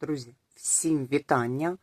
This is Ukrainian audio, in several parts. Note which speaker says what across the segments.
Speaker 1: Друзі, всім вітання.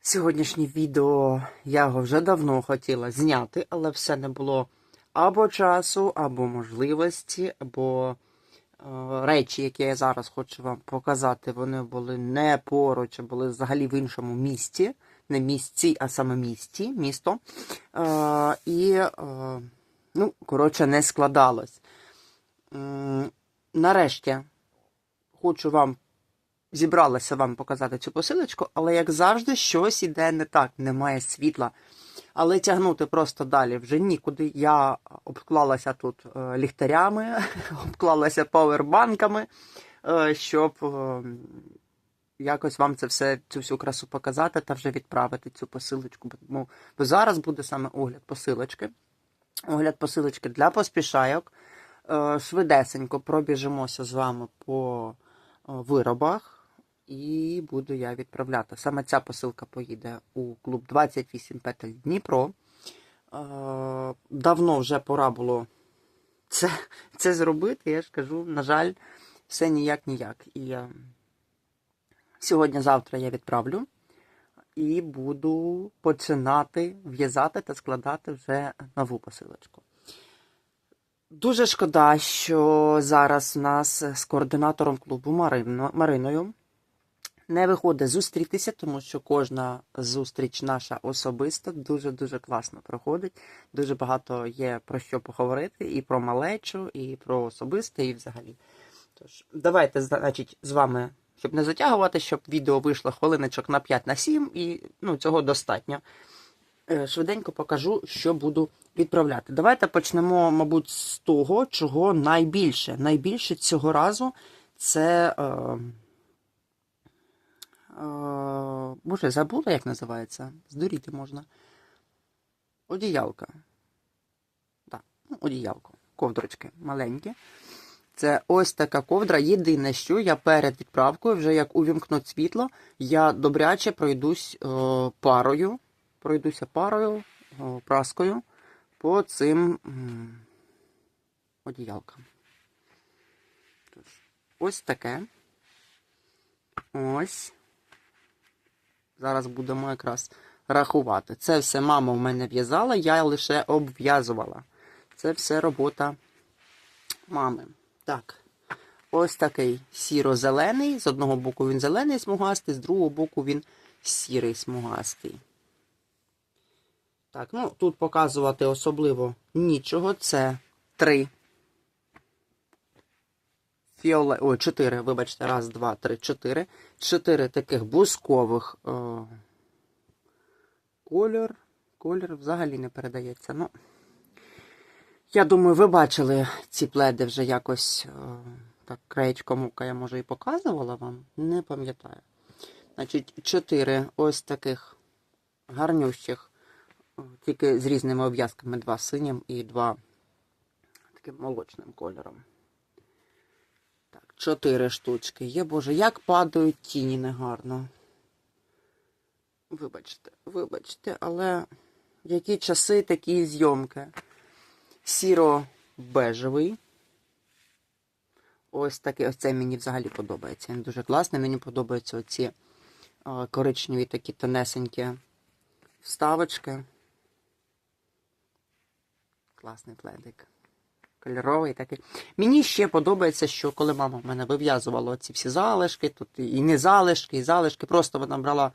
Speaker 1: Сьогоднішнє відео я його вже давно хотіла зняти, але все не було або часу, або можливості, або е, речі, які я зараз хочу вам показати, вони були не поруч, а були взагалі в іншому місті. Не місці, а саме місті, місто. Е, і, е, ну, коротше, не складалось. М, Нарешті хочу вам зібралася вам показати цю посилочку, але як завжди, щось іде не так, немає світла. Але тягнути просто далі вже нікуди. Я обклалася тут е, ліхтарями, обклалася павербанками, е, щоб е, якось вам це все, цю всю красу показати та вже відправити цю посилочку. Бо- бо зараз буде саме огляд посилочки. Огляд посилочки для поспішайок. Швидесенько пробіжимося з вами по виробах. І буду я відправляти. Саме ця посилка поїде у клуб 28 Петель Дніпро. Е, Давно вже пора було це, це зробити. Я ж кажу, на жаль, все ніяк ніяк. І е, сьогодні-завтра я відправлю і буду починати в'язати та складати вже нову посилочку. Дуже шкода, що зараз у нас з координатором клубу Мариною не виходить зустрітися, тому що кожна зустріч наша особиста дуже-дуже класно проходить. Дуже багато є про що поговорити і про малечу, і про особисте, і взагалі. Тож, давайте, значить, з вами, щоб не затягувати, щоб відео вийшло хвилиночок на 5 на 7, і ну, цього достатньо. Е, Швиденько покажу, що буду відправляти. Давайте почнемо, мабуть, з того, чого найбільше. Найбільше цього разу це. Е, Боже, забула, як називається. Здуріти можна. Одіялка. Так, ну, одіялко. Ковдрочки маленькі. Це ось така ковдра. Єдине, що я перед відправкою, вже як увімкнуть світло, я добряче пройдусь е, парою. Пройдуся парою, о, праскою по цим м, одіялкам. Тож, ось таке. Ось. Зараз будемо якраз рахувати. Це все мама в мене в'язала, я лише обв'язувала. Це все робота мами. Так. Ось такий сіро-зелений. З одного боку він зелений смугастий, з другого боку він сірий смугастий. Так, ну тут показувати особливо нічого. Це три. Фіоле... Ой, чотири, вибачте, раз, два, три, чотири. Чотири таких бускових о... кольор. Колір взагалі не передається. Ну, я думаю, ви бачили ці пледи вже якось о... так, краєчком мука я може і показувала вам. Не пам'ятаю. Значить, чотири ось таких гарнющих тільки з різними обв'язками, два синім і два таким молочним кольором. Чотири штучки. Є, боже, як падають тіні негарно. Вибачте, вибачте, але які часи, такі зйомки. Сіро-бежевий. Ось такий, ось цей мені взагалі подобається. Він дуже класний. Мені подобаються оці а, коричневі такі тонесенькі вставочки. Класний пледик. Кольоровий такий. Мені ще подобається, що коли мама в мене вив'язувала ці всі залишки, тут і не залишки, і залишки, просто вона брала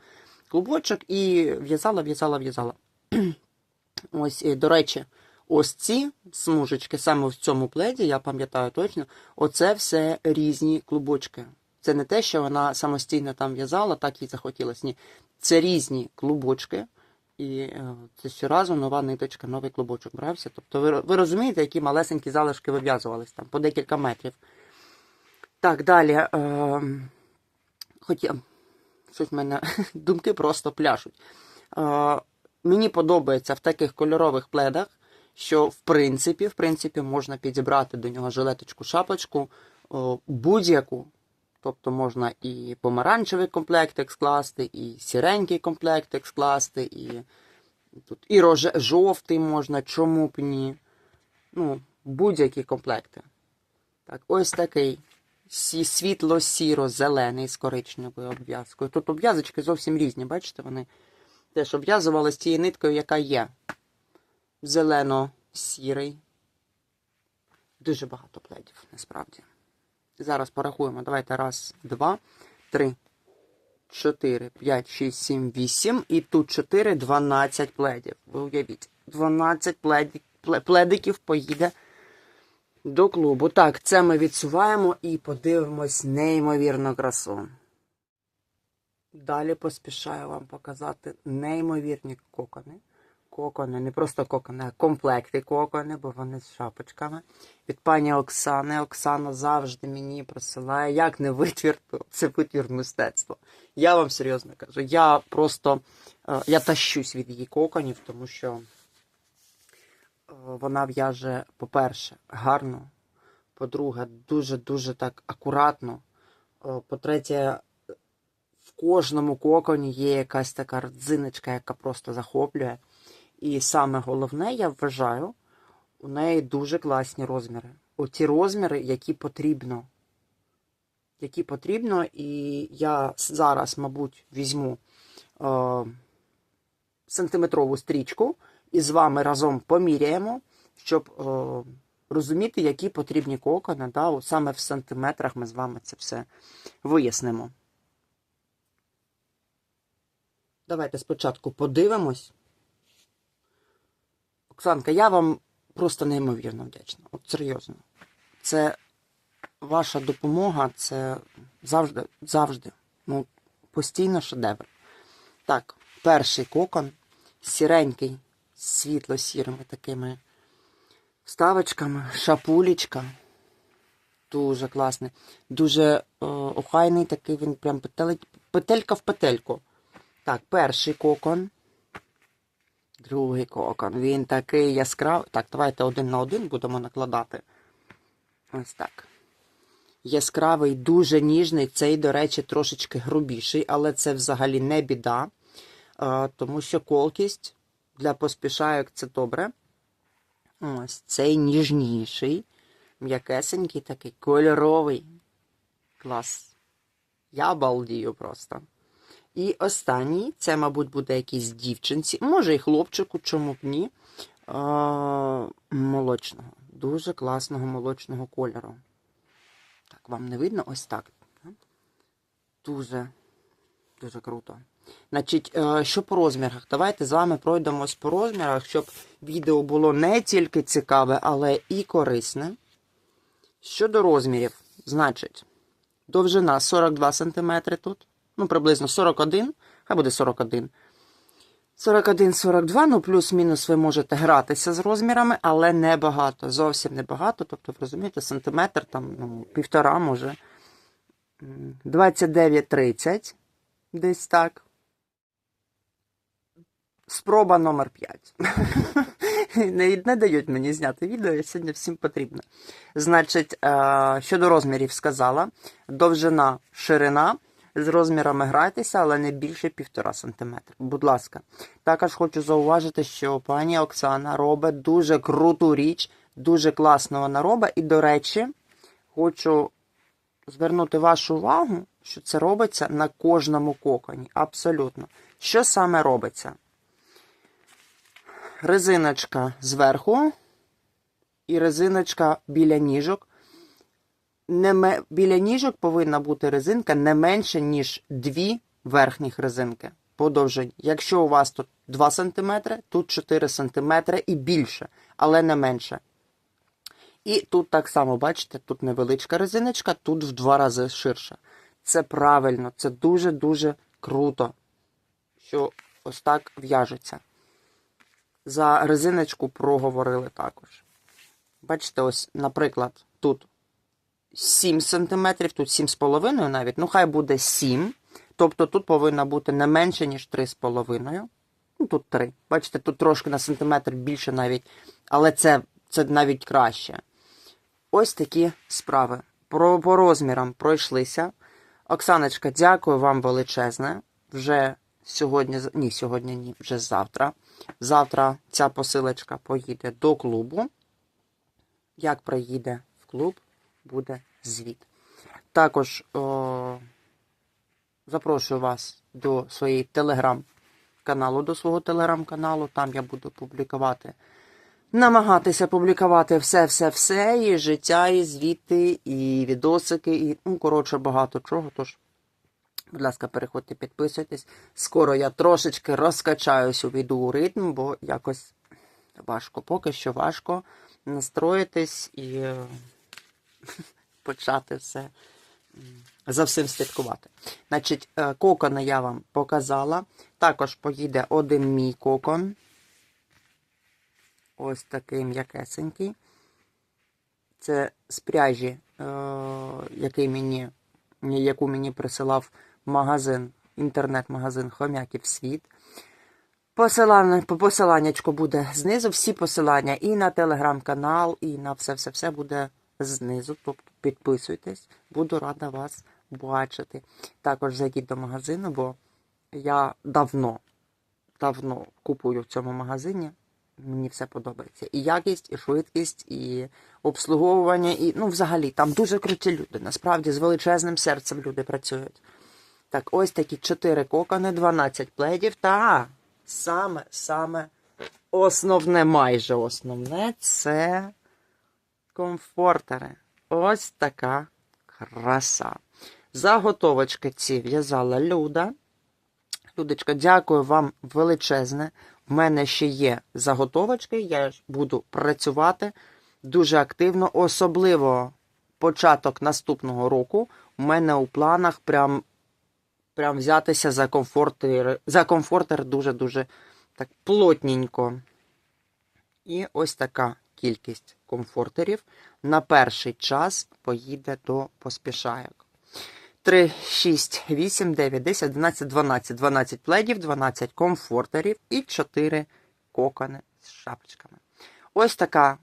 Speaker 1: клубочок і в'язала, в'язала, в'язала. Ось, і, до речі, ось ці смужечки, саме в цьому пледі, я пам'ятаю точно, оце все різні клубочки. Це не те, що вона самостійно там в'язала, так їй захотілося. Ні. Це різні клубочки. І е, це щоразу нова ниточка, новий клубочок брався. Тобто ви, ви розумієте, які малесенькі залишки вив'язувались там по декілька метрів. Так, далі. Е, хотя, щось в мене думки просто пляшуть. Е, мені подобається в таких кольорових пледах, що в принципі, в принципі, можна підібрати до нього жилеточку, шапочку, о, будь-яку. Тобто можна і помаранчевий комплектик скласти, і сіренький комплектик скласти, і тут і роже, жовтий можна, чому б ні. Ну, будь-які комплекти. Так, ось такий сі- світло-сіро-зелений з коричневою обв'язкою. Тут обв'язочки зовсім різні, бачите, вони теж обв'язували з тією ниткою, яка є. Зелено-сірий. Дуже багато пледів, насправді. Зараз порахуємо. Давайте. Раз, два, три, чотири, п'ять, шість, сім, вісім. І тут чотири, дванадцять пледів. Ви уявіть. 12 пледі- пледиків поїде до клубу. Так, це ми відсуваємо і подивимось неймовірну красу. Далі поспішаю вам показати неймовірні кокони. Кокони, не просто кокони, а комплекти кокони, бо вони з шапочками. Від пані Оксани. Оксана завжди мені присилає, як не витвір, це витвір мистецтва. Я вам серйозно кажу, я просто е, я тащусь від її коконів, тому що е, вона в'яже, по-перше, гарно, по-друге, дуже-дуже так акуратно. Е, По-третє, в кожному коконі є якась така родзиночка, яка просто захоплює. І саме головне, я вважаю, у неї дуже класні розміри. Оті розміри, які потрібно. Які потрібно, і я зараз, мабуть, візьму е, сантиметрову стрічку і з вами разом поміряємо, щоб е, розуміти, які потрібні кокони. Да? Саме в сантиметрах ми з вами це все вияснимо. Давайте спочатку подивимось. Оксанка, я вам просто неймовірно вдячна. От серйозно. Це ваша допомога, це завжди, завжди. Ну, постійно шедевр. Так, перший кокон, сіренький, світло-сірими такими вставочками, шапулечка. Дуже класний. Дуже е, охайний такий, він прям петель- петелька в петельку. Так, перший кокон. Другий кокон. Він такий яскравий. Так, давайте один на один будемо накладати. Ось так. Яскравий, дуже ніжний. Цей, до речі, трошечки грубіший, але це взагалі не біда. е, Тому що колкість для поспішайок це добре. Ось цей ніжніший, м'якесенький такий, кольоровий. Клас. Я балдію просто. І останній, це, мабуть, буде якийсь дівчинці, може і хлопчику, чому б ні. Молочного. Дуже класного молочного кольору. Так, вам не видно? Ось так. Дуже, дуже круто. Значить, е, що по розмірах? Давайте з вами пройдемось по розмірах, щоб відео було не тільки цікаве, але і корисне. Щодо розмірів, значить, довжина 42 см тут. Ну, приблизно 41, хай буде 41. 41-42, ну плюс-мінус ви можете гратися з розмірами, але не багато, зовсім не багато. Тобто, ви розумієте, сантиметр, там, ну, півтора може. М, 29-30, десь так. Спроба номер 5. не, не дають мені зняти відео, я сьогодні всім потрібно. Значить, е, щодо розмірів сказала, довжина, ширина. З розмірами грайтеся, але не більше 1,5 см. Будь ласка. Також хочу зауважити, що пані Оксана робить дуже круту річ, дуже класно вона робить. І, до речі, хочу звернути вашу увагу, що це робиться на кожному коконі. Абсолютно. Що саме робиться? Резиночка зверху і резиночка біля ніжок. Не. Біля ніжок повинна бути резинка не менше, ніж дві верхніх резинки по довжині. Якщо у вас тут 2 см, тут 4 см і більше, але не менше. І тут так само, бачите, тут невеличка резиночка, тут в два рази ширша. Це правильно, це дуже-дуже круто, що ось так в'яжеться. За резиночку проговорили також. Бачите, ось, наприклад, тут 7 см, тут 7,5 навіть, ну хай буде 7. Тобто тут повинна бути не менше, ніж 3,5. Ну, тут 3. Бачите, тут трошки на сантиметр більше навіть, але це, це навіть краще. Ось такі справи. Про, по розмірам пройшлися. Оксаночка, дякую вам величезне. Вже сьогодні, ні, сьогодні ні, вже завтра. Завтра ця посилочка поїде до клубу. Як приїде в клуб, буде звіт. Також о, запрошую вас до своєї телеграм-каналу, до свого телеграм-каналу. Там я буду публікувати, намагатися публікувати все-все-все, і життя, і звіти, і відосики, і, ну, коротше, багато чого. Тож, будь ласка, переходьте, підписуйтесь. Скоро я трошечки розкачаюсь, увійду у ритм, бо якось важко, поки що важко настроїтись і почати все за всім слідкувати. Значить, е, кокони я вам показала. Також поїде один мій кокон. Ось такий м'якесенький. Це з пряжі, е, який мені, яку мені присилав магазин, інтернет-магазин Хом'яків Світ. Посилання, по посиланнячку буде знизу. Всі посилання і на телеграм-канал, і на все-все-все буде знизу. Тобто підписуйтесь, буду рада вас бачити. Також зайдіть до магазину, бо я давно, давно купую в цьому магазині. Мені все подобається. І якість, і швидкість, і обслуговування, і ну, взагалі, там дуже круті люди. Насправді з величезним серцем люди працюють. Так, ось такі 4 кокони, 12 пледів та саме, саме основне, майже основне це комфортери. Ось така краса. Заготовочки ці в'язала Люда. Людочка, дякую вам величезне. В мене ще є заготовочки, я буду працювати дуже активно, особливо початок наступного року. У мене у планах прям, прям взятися за комфортер, за комфортер дуже-дуже так плотненько. І ось така кількість комфортерів на перший час поїде до поспішайок. 3, 6, 8, 9, 10, 11, 12. 12 пледів, 12 комфортерів і 4 кокони з шапочками. Ось така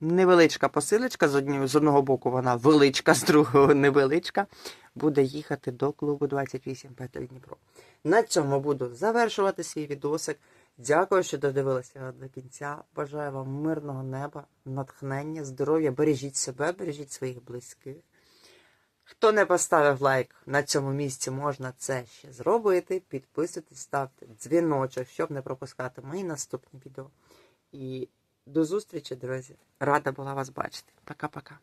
Speaker 1: невеличка посилочка. З одного боку вона величка, з другого невеличка. Буде їхати до клубу 28 Петель Дніпро. На цьому буду завершувати свій відосик. Дякую, що додивилися до кінця. Бажаю вам мирного неба, натхнення, здоров'я. Бережіть себе, бережіть своїх близьких. Хто не поставив лайк на цьому місці, можна це ще зробити. Підписуйтесь, ставте дзвіночок, щоб не пропускати мої наступні відео. І до зустрічі, друзі. Рада була вас бачити. Пока-пока.